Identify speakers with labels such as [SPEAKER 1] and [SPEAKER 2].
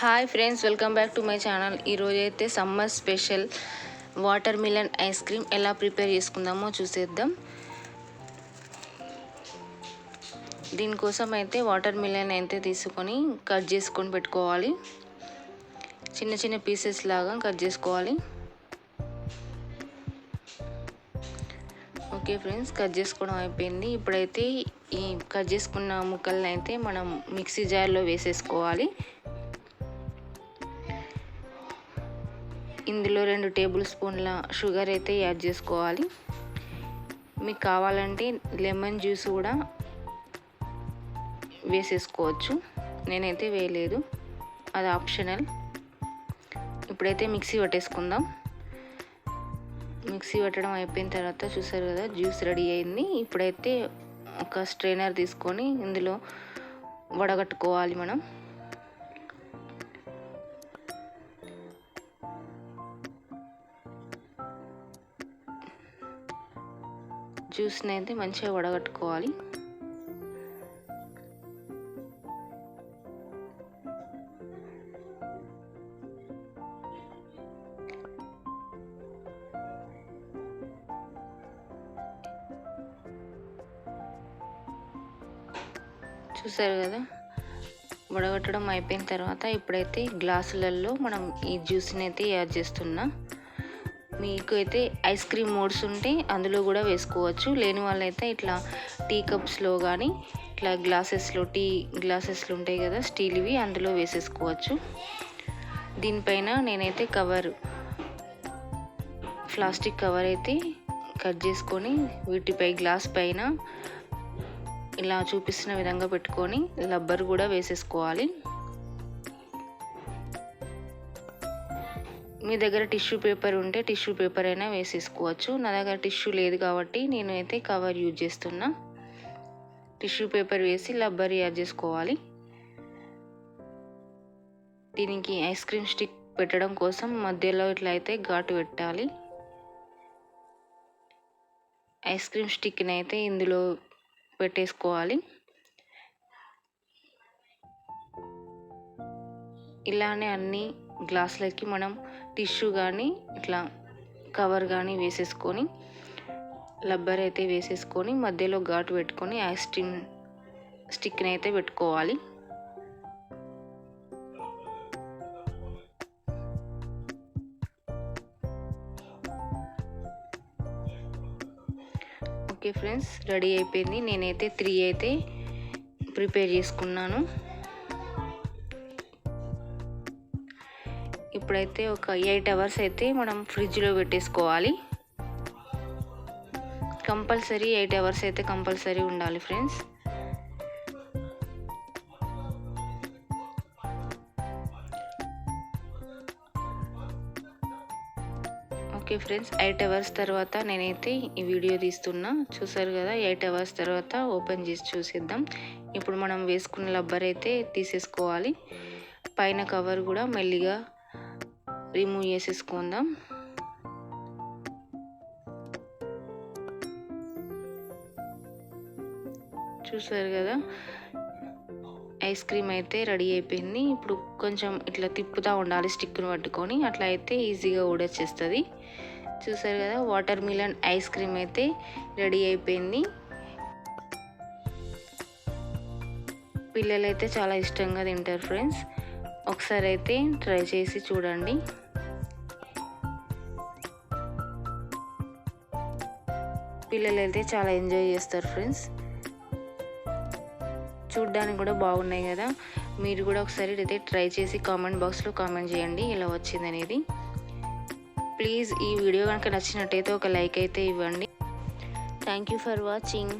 [SPEAKER 1] Hi friends welcome back to my channel ఈరోజు అయితే summer special watermelon ice cream ఎలా prepare చేసుకుందామో చూసేద్దాం. దీనికోసం అయితే వాటర్ మిలన్ అయితే తీసుకొని కట్ చేసుకొని పెట్టుకోవాలి. చిన్న చిన్న పీసెస్ లాగా కట్ చేసుకోవాలి. ఓకే ఫ్రెండ్స్ కట్ చేసుకోవడం అయిపోయింది. ఇప్పుడైతే ఈ కట్ చేసుకున్న ముక్కలను అయితే మనం మిక్సీ జార్లో వేసేసుకోవాలి. ఇందులో రెండు టేబుల్ స్పూన్ల షుగర్ అయితే యాడ్ చేసుకోవాలి. మీకు కావాలంటే లెమన్ జ్యూస్ కూడా వేసేసుకోవచ్చు. నేనైతే వేయలేదు. అది ఆప్షనల్. ఇప్పుడైతే మిక్సీ పట్టేసుకుందాం. మిక్సీ పట్టడం అయిపోయిన తర్వాత చూసారు కదా జ్యూస్ రెడీ అయింది. ఇప్పుడైతే ఒక స్ట్రైనర్ తీసుకొని ఇందులో వడగట్టుకోవాలి మనం. జ్యూస్ని అయితే మంచిగా వడగట్టుకోవాలి. చూసారు కదా? వడగట్టడం అయిపోయిన తర్వాత ఇప్పుడైతే గ్లాసులలో మనం ఈ జ్యూస్ని అయితే యాడ్ చేస్తున్నా. మీకు అయితే ఐస్ క్రీమ్ మోడ్స్ ఉంటే అందులో కూడా వేసుకోవచ్చు. లేని వాళ్ళైతే ఇట్లా టీ కప్స్లో కానీ ఇట్లా గ్లాసెస్లో టీ గ్లాసెస్లు ఉంటాయి కదా స్టీల్వి అందులో వేసేసుకోవచ్చు. దీనిపైన నేనైతే కవర్ ప్లాస్టిక్ కవర్ అయితే కట్ చేసుకొని వీటిపై గ్లాస్ పైన ఇలా చూపిస్తున్న విధంగా పెట్టుకొని రబ్బర్ కూడా వేసేసుకోవాలి. మీ దగ్గర టిష్యూ పేపర్ ఉంటే టిష్యూ పేపర్ అయినా వేసేసుకోవచ్చు. నా దగ్గర టిష్యూ లేదు కాబట్టి నేను అయితే కవర్ యూజ్ చేస్తున్నా. టిష్యూ పేపర్ వేసి లబ్బర్ యాడ్ చేసుకోవాలి. దీనికి ఐస్ క్రీమ్ స్టిక్ పెట్టడం కోసం మధ్యలో ఇట్లా అయితే ఘాటు పెట్టాలి. ఐస్ క్రీమ్ స్టిక్ని అయితే ఇందులో పెట్టేసుకోవాలి. ఇలానే అన్నీ గ్లాసులకి మనం టిష్యూ కానీ ఇట్లా కవర్ కానీ వేసేసుకొని లబ్బర్ అయితే వేసేసుకొని మధ్యలో ఘాటు పెట్టుకొని ఐస్ క్రీమ్ స్టిక్ని అయితే పెట్టుకోవాలి. ఓకే ఫ్రెండ్స్ రెడీ అయిపోయింది. నేనైతే త్రీ అయితే ప్రిపేర్ చేసుకున్నాను. ఇప్పుడైతే ఒక ఎయిట్ అవర్స్ అయితే మనం ఫ్రిడ్జ్లో పెట్టేసుకోవాలి. కంపల్సరీ ఎయిట్ అవర్స్ అయితే కంపల్సరీ ఉండాలి friends. Okay friends eight hours తర్వాత నేనైతే ఈ వీడియో తీస్తున్నా. చూసారు కదా ఎయిట్ అవర్స్ తర్వాత ఓపెన్ చేసి చూసేద్దాం. ఇప్పుడు మనం వేసుకున్న రబ్బర్ అయితే తీసేసుకోవాలి. పైన కవర్ కూడా మెల్లిగా రిమూవ్ చేసేసుకుందాం చూసారు కదా ఐస్ క్రీమ్ అయితే రెడీ అయిపోయింది. ఇప్పుడు కొంచెం ఇట్లా తిప్పుతూ ఉండాలి స్టిక్ను పట్టుకొని. అట్లా అయితే ఈజీగా ఊడొచ్చేస్తుంది. చూసారు కదా వాటర్ మిలన్ ఐస్ క్రీమ్ అయితే రెడీ అయిపోయింది. పిల్లలైతే చాలా ఇష్టంగా తింటారు ఫ్రెండ్స్. ఒకసారి అయితే ట్రై చేసి చూడండి. పిల్లలు అయితే చాలా ఎంజాయ్ చేస్తారు ఫ్రెండ్స్. చూడ్డానికి కూడా బాగున్నాయి కదా. మీరు కూడా ఒకసారి అయితే ట్రై చేసి కామెంట్ బాక్స్లో కామెంట్ చేయండి ఇలా వచ్చింది అనేది. ప్లీజ్ ఈ వీడియో కనుక నచ్చినట్టయితే ఒక లైక్ అయితే ఇవ్వండి. Thank you for watching.